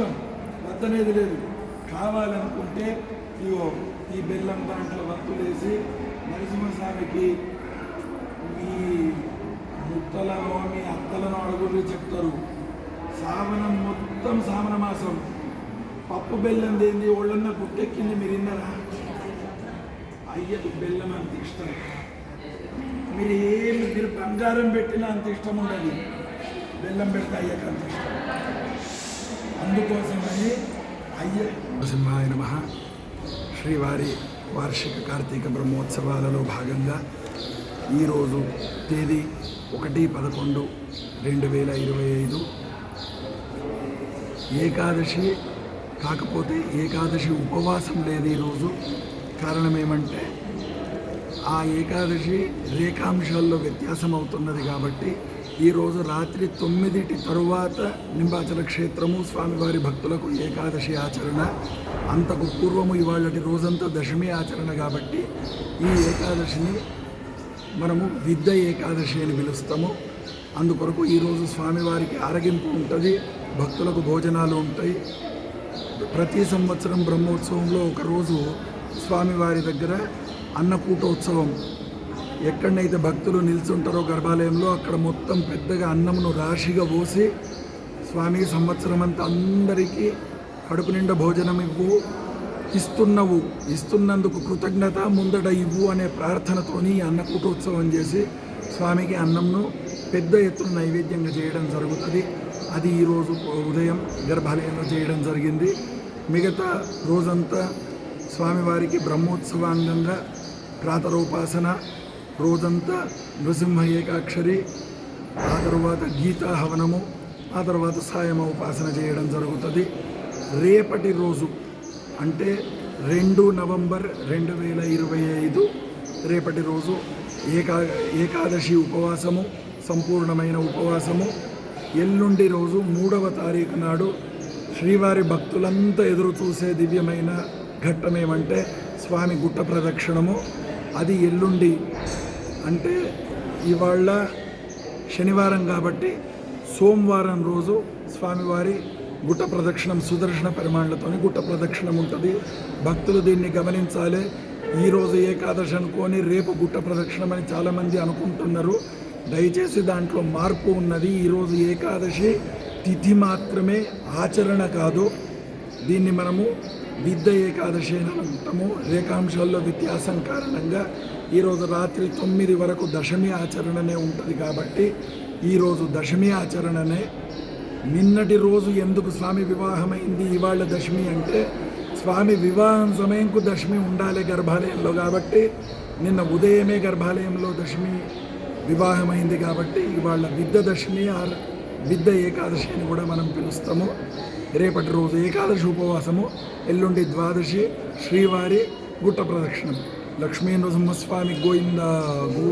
ఇష్టం వద్దనేది లేదు. కావాలనుకుంటే ఇగో ఈ బెల్లం దాంట్లో వత్తులేసి నరసింహస్వామికి మీ ముత్తలను మీ అత్తలను అడుగులు చెప్తారు. సావనం మొత్తం సావన మాసం. పప్పు బెల్లం దేంది? ఒళ్ళన్న గుట్టెక్కింది మీరు విన్నారా? అయ్యకు బెల్లం అంత ఇష్టం. మీరు ఏమి మీరు బంగారం పెట్టినా అంత ఇష్టం ఉండదు. బెల్లం పెడితే అయ్యకు అంత ఇష్టం. అయ్య నరసింహాయ నమ. శ్రీవారి వార్షిక కార్తీక బ్రహ్మోత్సవాలలో భాగంగా ఈరోజు తేదీ ఒకటి పదకొండు రెండు వేల ఇరవై ఐదు. ఏకాదశి కాకపోతే ఏకాదశి ఉపవాసం లేదు ఈరోజు. కారణం ఏమంటే ఆ ఏకాదశి రేఖాంశాల్లో వ్యత్యాసం అవుతున్నది కాబట్టి ఈరోజు రాత్రి తొమ్మిదిటి తరువాత నింబాచల క్షేత్రము స్వామివారి భక్తులకు ఏకాదశి ఆచరణ. అంతకు పూర్వము ఇవాళటి రోజంతా దశమి ఆచరణ కాబట్టి ఈ ఏకాదశిని మనము విద్య ఏకాదశి అని పిలుస్తాము. అందుకొరకు ఈరోజు స్వామివారికి ఆరగింపు ఉంటుంది భక్తులకు భోజనాలు ఉంటాయి. ప్రతి సంవత్సరం బ్రహ్మోత్సవంలో ఒకరోజు స్వామివారి దగ్గర అన్నకూటోత్సవం ఎక్కడనైతే భక్తులు నిల్చుంటారో గర్భాలయంలో అక్కడ మొత్తం పెద్దగా అన్నమును రాశిగా పోసి స్వామి సంవత్సరం అంతా అందరికీ కడుపు నిండా భోజనం ఇవ్వు ఇస్తున్నవు ఇస్తున్నందుకు కృతజ్ఞత ముందట ఇవ్వు అనే ప్రార్థనతోని అన్నకూటోత్సవం చేసి స్వామికి అన్నంను పెద్ద ఎత్తున నైవేద్యంగా చేయడం జరుగుతుంది. అది ఈరోజు ఉదయం గర్భాలయంలో చేయడం జరిగింది. మిగతా రోజంతా స్వామివారికి బ్రహ్మోత్సవాంగంగా ప్రాతరోపాసన రోజంతా నృసింహ ఏకాక్షరి ఆ తర్వాత గీతా హవనము ఆ తర్వాత సాయమ ఉపాసన చేయడం జరుగుతుంది. రేపటి రోజు అంటే రెండు నవంబర్ రెండు వేల ఇరవై ఐదు రేపటి రోజు ఏకా ఏకాదశి ఉపవాసము సంపూర్ణమైన ఉపవాసము. ఎల్లుండి రోజు మూడవ తారీఖు నాడు శ్రీవారి భక్తులంతా ఎదురు చూసే దివ్యమైన ఘట్టం ఏమంటే స్వామి గుట్ట ప్రదక్షిణము. అది ఎల్లుండి అంటే ఇవాళ శనివారం కాబట్టి సోమవారం రోజు స్వామివారి గుట్ట ప్రదక్షిణం సుదర్శన పరిమాణాలతోని గుట్ట ప్రదక్షిణం ఉంటుంది. భక్తులు దీన్ని గమనించాలి. ఈరోజు ఏకాదశి అనుకొని రేపు గుట్ట ప్రదక్షిణం అని చాలామంది అనుకుంటున్నారు. దయచేసి దాంట్లో మార్పు ఉన్నది. ఈరోజు ఏకాదశి తిథి మాత్రమే ఆచరణ కాదు. దీన్ని మనము విద్య ఏకాదశి అని అంటాము. రేఖాంశాల్లో వ్యత్యాసం కారణంగా ఈరోజు రాత్రి తొమ్మిది వరకు దశమి ఆచరణనే ఉంటుంది కాబట్టి ఈరోజు దశమి ఆచరణనే. నిన్నటి రోజు ఎందుకు స్వామి వివాహమైంది ఇవాళ దశమి అంటే స్వామి వివాహం సమయంకు దశమి ఉండాలి గర్భాలయంలో కాబట్టి నిన్న ఉదయమే గర్భాలయంలో దశమి వివాహమైంది కాబట్టి ఇవాళ విద్య దశమి ఆర్ విద్య ఏకాదశి అని కూడా మనం పిలుస్తాము. రేపటి రోజు ఏకాదశి ఉపవాసము ఎల్లుండి ద్వాదశి శ్రీవారి గుట్ట ప్రదక్షిణం. Lakshman doesn't and Rosamaswami go in the.